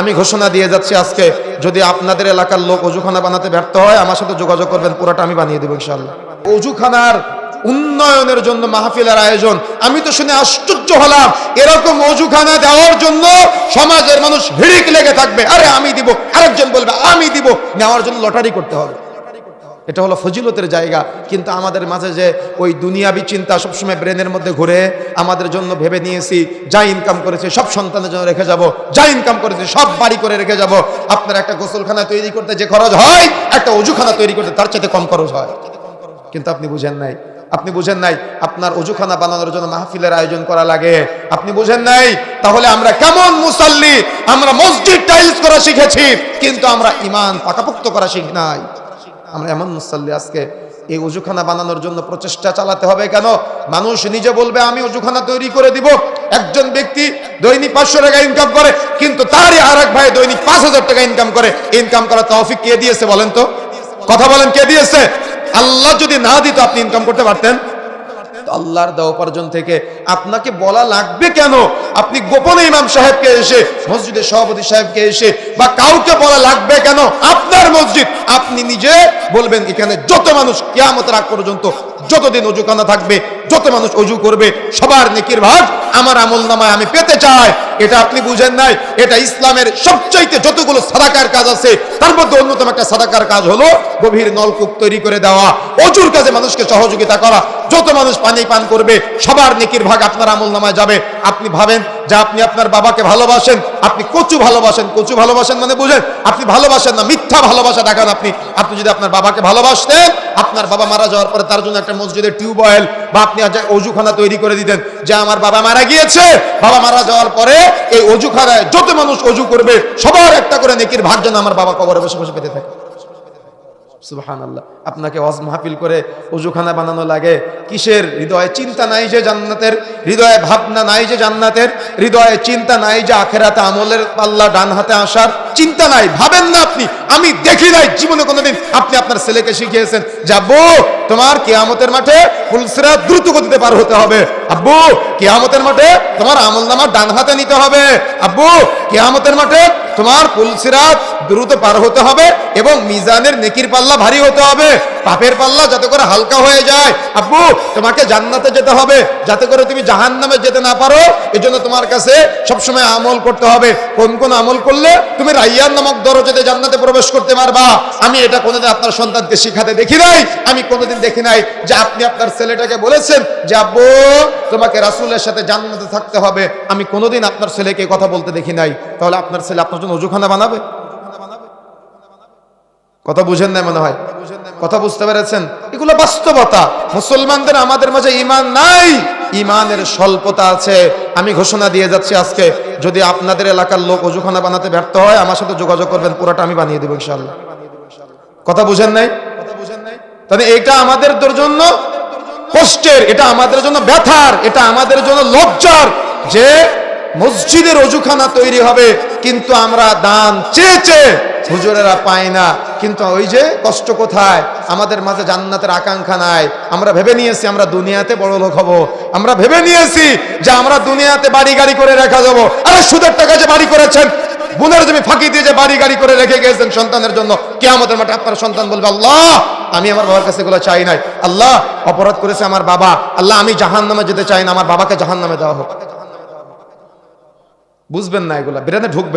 আমি ঘোষণা দিয়ে যাচ্ছি আজকে, যদি আপনাদের এলাকার লোক অজুখানা বানাতে ব্যর্থ হয়, আমার সাথে যোগাযোগ করবেন, পুরোটা আমি বানিয়ে দেবো ইনশাল্লাহ অজুখানার উন্নয়নের জন্য মাহফিলের আয়োজন, আমি তো শুনে আশ্চর্য হলাম, এরকম অজুখানা দেওয়ার জন্য সমাজের মানুষ হিড়িক লেগে থাকবে। আরে আমি দিব, আরেকজন বলবে, আমি দিব। নেওয়ার জন্য লটারি করতে হবে। এটা হলো ফজিলতের জায়গা। কিন্তু আমাদের মাঝে যে ওই দুনিয়াবি চিন্তা সবসময় ব্রেনের মধ্যে ঘুরে, আমাদের জন্য ভেবে নিয়েছি, যা ইনকাম করেছে সব সন্তানের জন্য রেখে যাব, যা ইনকাম করেছে সব বাড়ি করে রেখে যাব। আপনার একটা গোসলখানা তৈরি করতে যে খরচ হয়, একটা অজুখানা তৈরি করতে তার চাইতে কম খরচ হয়। কিন্তু আপনি বুঝেন নাই, আপনি বুঝেন নাই আপনার অজুখানা বানানোর জন্য মাহফিলের আয়োজন করা লাগে। আপনি বুঝেন নাই, তাহলে আমরা কেমন মুসাল্লি, আমরা মসজিদ টাইলস করা শিখেছি, কিন্তু আমরা ইমান পাকাপোক্ত করা শিখ নাই। আমরা এমন মুসল্লি আজকে এই উজুখানা বানানোর জন্য প্রচেষ্টা চালাতে হবে কেন? মানুষ নিজে বলবে, আমি উজুখানা তৈরি করে দিব। একজন ব্যক্তি দৈনিক পাঁচশো টাকা ইনকাম করে, কিন্তু তারই আর এক ভাই দৈনিক পাঁচ হাজার টাকা ইনকাম করে। ইনকাম করা তহফিক কে দিয়েছে বলেন তো? কথা বলেন, কে দিয়েছে? আল্লাহ যদি না দিত আপনি ইনকাম করতে পারতেন। আল্লাহর দেওয়া উপার্জন থেকে আপনাকে বলা লাগবে কেন? আপনি গোপনে ইমাম সাহেবকে এসে, মসজিদের সভাপতি সাহেবকে এসে বা কাউকে বলা লাগবে কেন? আপনার মসজিদ, আপনি নিজে বলবেন এখানে যত মানুষ কেয়ামতের আগ পর্যন্ত যতদিন অজুখানা থাকবে, যত মানুষ অজু করবে, সবার নেকির ভাগ আমার আমল নামায় আমি পেতে চাই। এটা আপনি বুঝেন নাই। এটা ইসলামের সবচাইতে যতগুলো সাদাকার কাজ আছে, তার মধ্যে অন্যতম একটা সাদাকার কাজ হলো গভীর নলকূপ তৈরি করে দেওয়া। অজুর কাজে মানুষকে সহযোগিতা করা। যত মানুষ পানি পান করবে, সবার নেকির ভাগ আপনার আমল নামায় যাবে। আপনি ভাবেন যে আপনি আপনার বাবাকে ভালোবাসেন, আপনি কচু ভালোবাসেন কচু ভালোবাসেন মানে বুঝেন, আপনি ভালোবাসেন না, মিথ্যা ভালোবাসা দেখান আপনি। আপনি যদি আপনার বাবাকে ভালোবাসতেন, আপনার বাবা মারা যাওয়ার পরে তার জন্য একটা মসজিদের টিউবওয়েল বা আপনি অজুখানা তৈরি করে দিতেন যে আমার বাবা মারা গিয়েছে। বাবা মারা যাওয়ার পরে এই অজুখানায় যত মানুষ অজু করবে, সবার একটা করে নেকির ভাগ যেন আমার বাবা কবরে বসে বসে পেতে থাকে। সুবহান আল্লাহ আপনাকে ওয়াজ মাহফিল করে অজুখানা বানানো লাগে। কিসের? হৃদয়ে চিন্তা নাই যে জান্নাতের। হৃদয়ে ভাবনা নাই যে জান্নাতের। হৃদয়ে চিন্তা নাই যে আখেরাতে আমলের পাল্লা ডান হাতে আসার। চিন্তা নাই, ভাবেন না আপনি। আমি দেখি নাই, জীবনে কোনোদিন আপনি আপনার ছেলেকে শিখিয়েছেন, যে আব্বু, তোমার কেয়ামতের মাঠে ফুলসিরা দ্রুত গতিতে পার হতে হবে। আব্বু, কেয়ামতের মাঠে তোমার আমল নামা ডান হাতে নিতে হবে। আব্বু, কেয়ামতের মাঠে তোমার পুলসিরাত দ্রুত পার হতে হবে এবং মিজানের নেকির পাল্লা ভারী হতে হবে। পাপের পাল্লা যাতে করে হালকা হয়ে যায়। আব্বু, তোমাকে জান্নাতে যেতে হবে। যাতে করে তুমি জাহান নামে যেতে না পারো। এজন্য তোমার কাছে সবসময় আমল করতে হবে। কোন কোন আমল করলে তুমি রাইয়ান নামক দরজাতে জান্নাতে প্রবেশ করতে পারবা। আমি এটা কোনোদিন আপনার সন্তানকে শিখাতে দেখি নাই। আমি কোনোদিন দেখি নাই যে আপনি আপনার ছেলেটাকে বলেছেন যে, আব্বু, তোমাকে রাসূলের সাথে জান্নাতে থাকতে হবে। আমি কোনোদিন আপনার ছেলেকে কথা বলতে দেখি নাই। তাহলে আপনার ছেলে আপনার জন্য অজুখানা বানাবে? কথা বুঝেন না মনে হয়? কথা বুঝতে পেরেছেন? এগুলো বাস্তবতা। মুসলমানদের আমাদের মাঝে ইমান নাই। ইমানের স্বল্পতা আছে। আমি ঘোষণা দিয়ে যাচ্ছি আজকে, যদি আপনাদের এলাকার লোক অজুখানা বানাতে ব্যর্থ হয়, আমার সাথে যোগাযোগ করবেন, পুরোটা আমি বানিয়ে দেবো ইনশাল্লাহ কথা বুঝেন নাই? তাহলে এটা আমাদের জন্য কষ্টের, এটা আমাদের জন্য ব্যথার, এটা আমাদের জন্য লজ্জার যে মসজিদের অজুখানা তৈরি হবে, কিন্তু আমরা দান চেয়ে চেয়ে হুজুরেরা পাই না। কিন্তু ওই যে কষ্ট কোথায়? আমাদের মাঝে জান্নাতের আকাঙ্ক্ষা নাই। আমরা ভেবে নিয়েছি আমরা দুনিয়াতে বড় লোক হব। আমরা ভেবে নিয়েছি যে আমরা দুনিয়াতে বাড়ি গাড়ি করে রেখা যাব। আরে সুদের টাকা যে বাড়ি করেছেন বুনের জমি ফাঁকি দিয়ে যে বাড়ি গাড়ি করে রেখে গেছেন সন্তানের জন্য কে আমাদের মাঠে আপনার সন্তান বলবে, আল্লাহ, আমি আমার বাবার কাছে এগুলো চাই নাই। আল্লাহ, অপরাধ করেছে আমার বাবা। আল্লাহ, আমি জাহান নামে যেতে চাই না, আমার বাবাকে জাহান নামে দেওয়া হোক। বুঝবেন না এগুলা বিরানে ঢুকবেন